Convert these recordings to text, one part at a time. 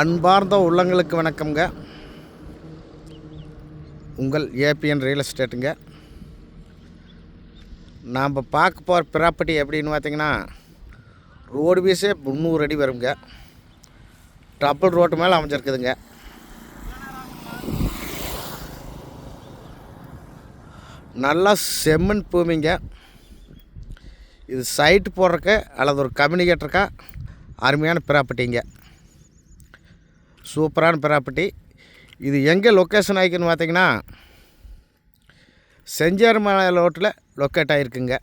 அன்பார்ந்த உள்ளங்களுக்கு வணக்கம்ங்க. உங்கள் ஏபிஎன் ரியல் எஸ்டேட்டுங்க. நாம் பார்க்க போகிற ப்ராப்பர்ட்டி எப்படின்னு பார்த்தீங்கன்னா ரோடு வீஸே முந்நூறு அடி வருங்க. டபுள் ரோட்டு மேலே அமைஞ்சிருக்குதுங்க. நல்லா செம்மண் பூமிங்க. இது சைட்டு போடுறக்கு அல்லது ஒரு கம்யூனிகேட்டருக்கா அருமையான ப்ராப்பர்ட்டிங்க சூப்பரான ப்ராப்பர்ட்டி. இது எங்கே லொக்கேஷன் ஆகிக்குன்னு பார்த்தீங்கன்னா செஞ்சேர் மலை ரோட்டில் லொக்கேட் ஆகிருக்குங்க.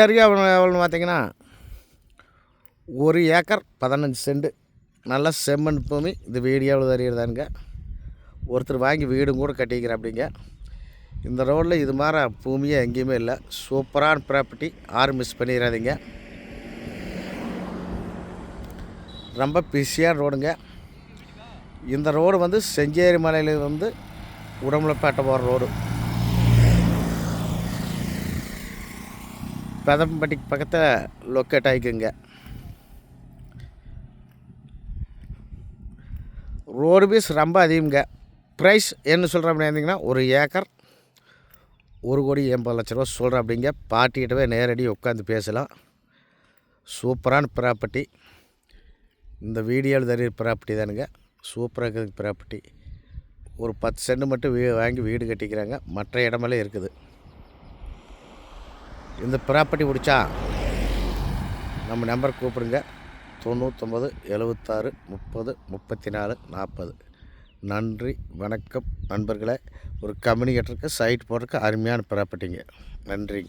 ஏரியா எவ்வளோன்னு பார்த்தீங்கன்னா ஒரு ஏக்கர் பதினஞ்சு செண்டு. நல்ல செம்மண் பூமி. இந்த வீடியோவில் தெரியுறதானுங்க. ஒருத்தர் வாங்கி வீடும் கூட கட்டிக்கிறேன் அப்படிங்க இந்த ரோட்டில் இது மாதிரி பூமியே எங்கேயுமே இல்லை. சூப்பரான ப்ராப்பர்ட்டி. யாரும் மிஸ் பண்ணிடாதீங்க. ரொம்ப பிஸியான ரோடுங்க இந்த ரோடு வந்து செஞ்சேரி மலையிலேருந்து உடம்புலப்பேட்டை போகிற ரோடு பெதம்பட்டிக்கு பக்கத்தில் லொக்கேட் ஆகிக்குங்க ரோடு பீஸ் ரொம்ப அதிகங்க ப்ரைஸ் என்ன சொல்கிற அப்படின்னா ஒரு ஏக்கர் ஒரு கோடி எண்பது லட்ச ரூபா சொல்கிறேன் அப்படிங்க. பாட்டிக்கிட்டவே நேரடி உட்காந்து பேசலாம். சூப்பரான ப்ராப்பர்ட்டி இந்த வீடியோவில் தெரியுற ப்ராப்பர்ட்டி தானுங்க. சூப்பராக இருக்குது ப்ராப்பர்ட்டி ஒரு பத்து சென்ட் மட்டும் வீ வாங்கி வீடு கட்டிக்கிறாங்க. மற்ற இடமெல்லாம் இருக்குது. இந்த ப்ராப்பர்ட்டி பிடிச்சா நம்ம நம்பர் கூப்பிடுங்க. தொண்ணூற்றொம்பது எழுபத்தாறு முப்பது முப்பத்தி நாலு நாற்பது நன்றி வணக்கம் நண்பர்களே. ஒரு கம்யூனிகேட்டருக்கு சைட் போடுறதுக்கு அருமையான ப்ராப்பர்ட்டிங்க நன்றி.